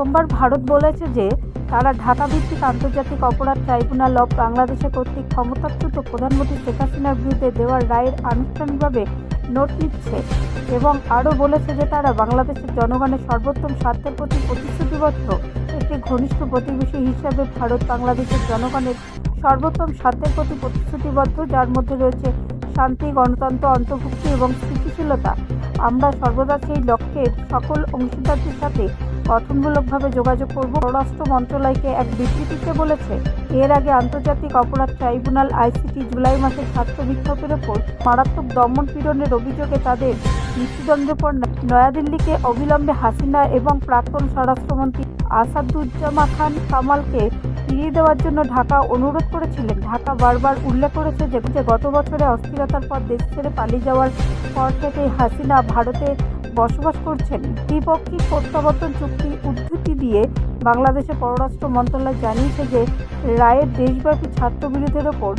সোমবার ভারত বলেছে যে, তারা ঢাকা ভিত্তিক আন্তর্জাতিক অপরাধ ট্রাইব্যুনাল অব বাংলাদেশে কর্তৃক ক্ষমতাচ্যুত প্রধানমন্ত্রী শেখ হাসিনার বিরুদ্ধে দেওয়া রায়ের আনুষ্ঠানিকভাবে নোট নিচ্ছে এবং আরও বলেছে যে, তারা বাংলাদেশের জনগণের সর্বোত্তম স্বার্থের প্রতি প্রতিশ্রুতিবদ্ধ একটি ঘনিষ্ঠ প্রতিবেশী হিসাবে ভারত বাংলাদেশের জনগণের সর্বোত্তম স্বার্থের প্রতি প্রতিশ্রুতিবদ্ধ, যার মধ্যে রয়েছে শান্তি, গণতন্ত্র, অন্তর্ভুক্তি এবং স্থিতিশীলতা। আমরা সর্বদা সেই লক্ষ্যের সকল অংশীদারদের সাথে গঠনমূলকভাবে যোগাযোগ করব। পররাষ্ট্র মন্ত্রণালয়কে এক বিবৃতিতে বলেছে, এর আগে আন্তর্জাতিক অপরাধ ট্রাইব্যুনাল আইসিটি জুলাই মাসে ছাত্র বিক্ষোভের ওপর মারাত্মক দমন পীড়নের অভিযোগে তাদের মৃত্যুদণ্ডের পর নয়াদিল্লিকে অবিলম্বে হাসিনা এবং প্রাক্তন স্বরাষ্ট্রমন্ত্রী আসাদুজ্জামা খান কামালকে ফিরিয়ে দেওয়ার জন্য ঢাকা অনুরোধ করেছিলেন। ঢাকা বারবার উল্লেখ করেছে যে গত বছরে অস্থিরতার পর দেশ ছেড়ে পালিয়ে যাওয়ার পর থেকেই হাসিনা ভারতে বসবাস করছেন। দ্বিপক্ষিক প্রত্যাবর্তন চুক্তি উদ্ধৃতি দিয়ে বাংলাদেশের পররাষ্ট্র মন্ত্রণালয় জানিয়েছে যে, রায়ের দেশব্যাপী ছাত্রবিরোধের ওপর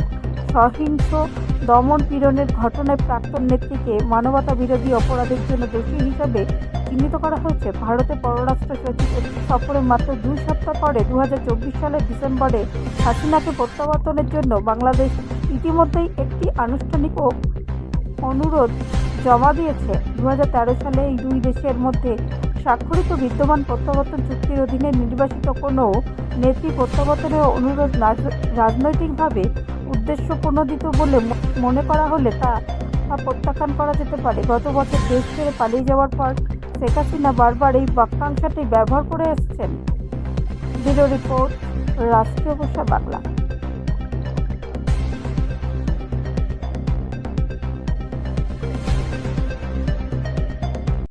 সহিংস দমন পীড়নের ঘটনায় প্রাক্তন নেত্রীকে মানবতা বিরোধী অপরাধের জন্য দোষী হিসাবে চিহ্নিত করা হয়েছে। ভারতের পররাষ্ট্র সচিবের সফরে মাত্র দুই সপ্তাহ পরে দু হাজার চব্বিশ সালের ডিসেম্বরে হাসিনাকে প্রত্যাবর্তনের জন্য বাংলাদেশ ইতিমধ্যেই একটি আনুষ্ঠানিক ও অনুরোধ জমা দিয়েছে। দু হাজার তেরো সালে এই দুই দেশের মধ্যে স্বাক্ষরিত বিদ্যমান প্রত্যাবর্তন চুক্তির অধীনে নির্বাসিত কোনো নেত্রী প্রত্যাবর্তনের অনুরোধ রাজ- রাজনৈতিকভাবে উদ্দেশ্য প্রণোদিত বলে মনে করা হলে তা প্রত্যাখ্যান করা যেতে পারে। গত বছর দেশ ছেড়ে পালিয়ে যাওয়ার পর শেখ হাসিনা বারবার এই বাক্যাংশটি ব্যবহার করে এসেছেন। ব্যুরো রিপোর্ট রাষ্ট্রীয় ভাষা বাংলা।